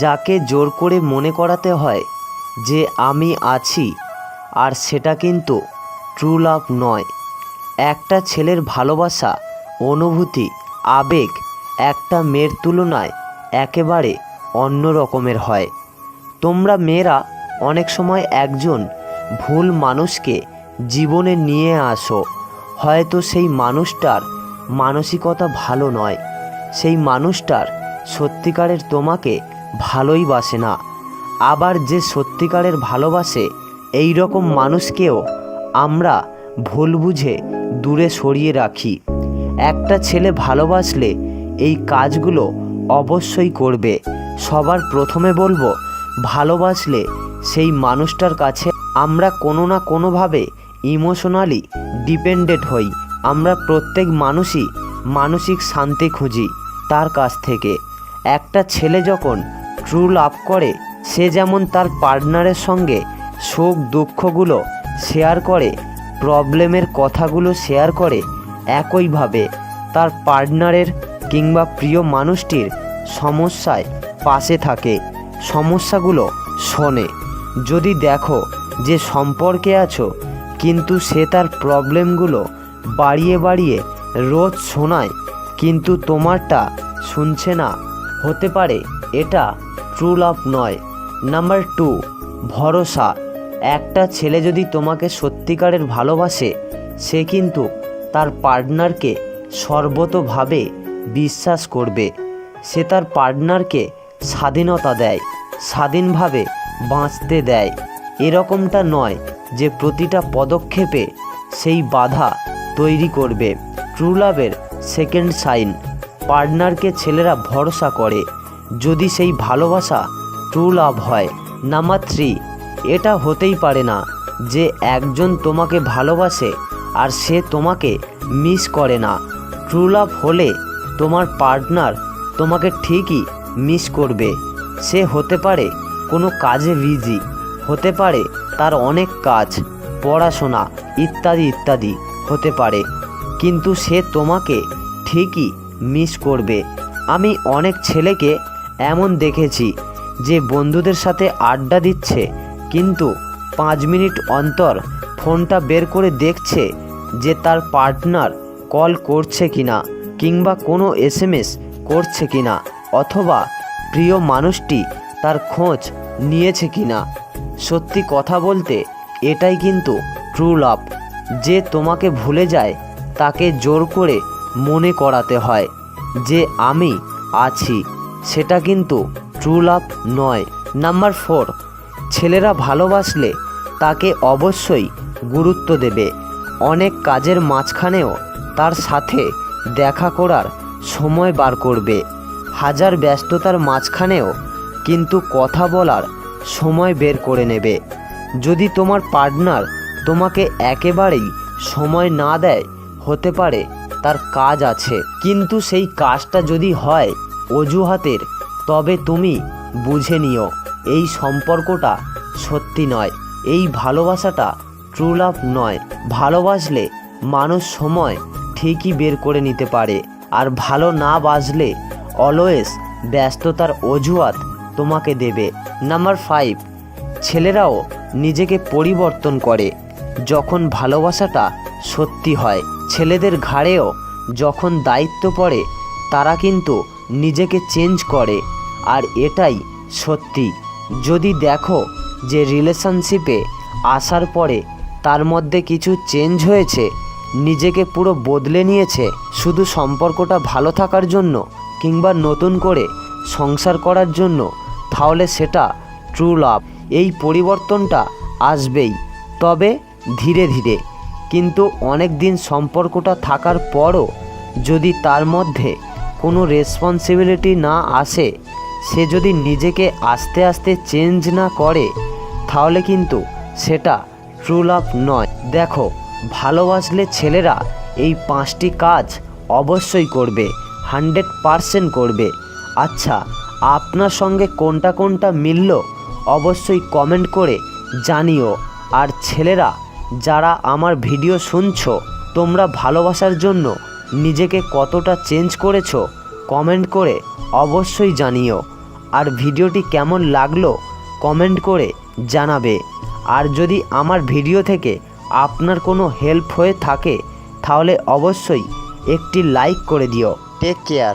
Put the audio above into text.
যাকে জোর করে মনে করাতে হয় যে আমি আছি, আর সেটা কিন্তু ট্রু লাভ নয়। একটা ছেলের ভালোবাসা, অনুভূতি, আবেগ একটা মেয়ের তুলনায় একেবারে অন্য রকমের হয়। তোমরা মেয়েরা অনেক সময় একজন ভুল মানুষকে জীবনে নিয়ে আসো। হয়তো সেই মানুষটার মানসিকতা ভালো নয়, সেই মানুষটার সত্যিকারের তোমাকে ভালোই বাসে না। আবার যে সত্যিকারের ভালোবাসে এই রকম মানুষকেও আমরা ভুল বুঝে দূরে সরিয়ে রাখি। একটা ছেলে ভালোবাসলে এই কাজগুলো অবশ্যই করবে। সবার প্রথমে বলব, ভালোবাসলে সেই মানুষটার কাছে আমরা কোনো না কোনোভাবে ইমোশনালি ডিপেন্ডেন্ট হই। আমরা প্রত্যেক মানুষই মানসিক শান্তি খুঁজি তার কাছ থেকে। একটা ছেলে যখন ট্রু লাভ করে, সে যেমন তার পার্টনারের সঙ্গে সুখ দুঃখগুলো শেয়ার করে প্রবলেমের কথাগুলো শেয়ার করে, একইভাবে তার পার্টনারের কিংবা প্রিয় মানুষটির সমস্যায় পাশে থাকে, সমস্যাগুলো শোনে। যদি দেখো যে সম্পর্কে আছো, কিন্তু সে তার প্রবলেমগুলো বাড়িয়ে বাড়িয়ে রোজ শোনায়, কিন্তু তোমারটা শুনছে না, হতে পারে এটা ট্রু লাভ নয়। নাম্বার টু ভরসা। একটা ছেলে যদি তোমাকে সত্যিকারের ভালোবাসে, সে কিন্তু তার পার্টনারকে সর্বতভাবে বিশ্বাস করবে। সে তার পার্টনারকে স্বাধীনতা দেয়, স্বাধীনভাবে বাঁচতে দেয়। এরকমটা নয় যে প্রতিটা পদক্ষেপে সেই বাধা তৈরি করবে। ট্রু লাভের সেকেন্ড সাইন পার্টনারকে ছেলেরা ভরসা করে। যদি সেই ভালোবাসা ট্রু লাভ হয় নাম্বার থ্রি এটা হতেই পারে না যে একজন তোমাকে ভালোবাসে আর সে তোমাকে মিস করে না। ট্রু লাভ হলে তোমার পার্টনার তোমাকে ঠিকই মিস করবে। সে হতে পারে কোনো কাজে বিজি হতে পারে তার অনেক কাজ, পড়াশোনা ইত্যাদি ইত্যাদি হতে পারে। কিন্তু সে তোমাকে ঠিকই মিস করবে। আমি অনেক ছেলেকে এমন দেখেছি যে বন্ধুদের সাথে আড্ডা দিচ্ছে, কিন্তু পাঁচ মিনিট অন্তর ফোনটা বের করে দেখছে যে তার পার্টনার কল করছে কিনা কিংবা কোনো এসএমএস করছে কিনা অথবা প্রিয় মানুষটি তার খোঁজ নিয়েছে কিনা। সত্যি কথা বলতে এটাই কিন্তু ট্রু লাভ যে তোমাকে ভুলে যায়, তাকে জোর করে মনে করাতে হয় যে আমি আছি। সেটা কিন্তু ট্রু লাভ নয়। নাম্বার ফোর ছেলেরা ভালোবাসলে তাকে অবশ্যই গুরুত্ব দেবে। অনেক কাজের মাঝখানেও তার সাথে দেখা করার সময় বার করবে। হাজার ব্যস্ততার মাঝখানেও কিন্তু কথা বলার সময় বের করে নেবে। যদি তোমার পার্টনার তোমাকে একেবারেই সময় না দেয়, হতে পারে তার কাজ আছে। কিন্তু সেই কাজটা যদি হয় অজুহাতের, তবে তুমি বুঝে নিও, এই সম্পর্কটা সত্যি নয়। এই ভালোবাসাটা ট্রু লাভ নয়। ভালোবাসলে মানুষ সময় ঠিকই বের করে নিতে পারে, আর ভালো না বাজলে অলওয়েজ ব্যস্ততার অজুহাত তোমাকে দেবে। নাম্বার ফাইভ ছেলেরাও নিজেকে পরিবর্তন করে যখন ভালোবাসাটা সত্যি হয়। ছেলেদের ঘাড়েও যখন দায়িত্ব পড়ে, তারা কিন্তু নিজেকে চেঞ্জ করে, আর এটাই সত্যি। যদি দেখো যে রিলেশনশিপে আসার পরে তার মধ্যে কিছু চেঞ্জ হয়েছে, নিজেকে পুরো বদলে নিয়েছে, শুধু সম্পর্কটা ভালো থাকার জন্য কিংবা নতুন করে সংসার করার জন্য, তাহলে সেটা ট্রু লাভ এই পরিবর্তনটা আসবেই, তবে ধীরে ধীরে। কিন্তু অনেক দিন সম্পর্কটা থাকার পরও যদি তার মধ্যে কোনো রেসপন্সিবিলিটি না আসে, সে যদি নিজেকে আস্তে আস্তে চেঞ্জ না করে, তাহলে কিন্তু সেটা ট্রু লাভ নয়। দেখো, ভালোবাসলে ছেলেরা এই পাঁচটি কাজ অবশ্যই করবে হান্ড্রেড পারসেন্ট করবে। আচ্ছা আপনার সঙ্গে কোনটা কোনটা মিলল, অবশ্যই কমেন্ট করে জানিও। আর ছেলেরা, যারা আমার ভিডিও শুনছো, তোমরা ভালোবাসার জন্য নিজেকে কতটা চেঞ্জ করেছ, কমেন্ট করে অবশ্যই জানিও। আর ভিডিওটি কেমন লাগল, কমেন্ট করে জানাবে। আর যদি আমার ভিডিও থেকে আপনার কোনো হেল্প হয়ে থাকে, তাহলে অবশ্যই একটি লাইক করে দিও। Take care.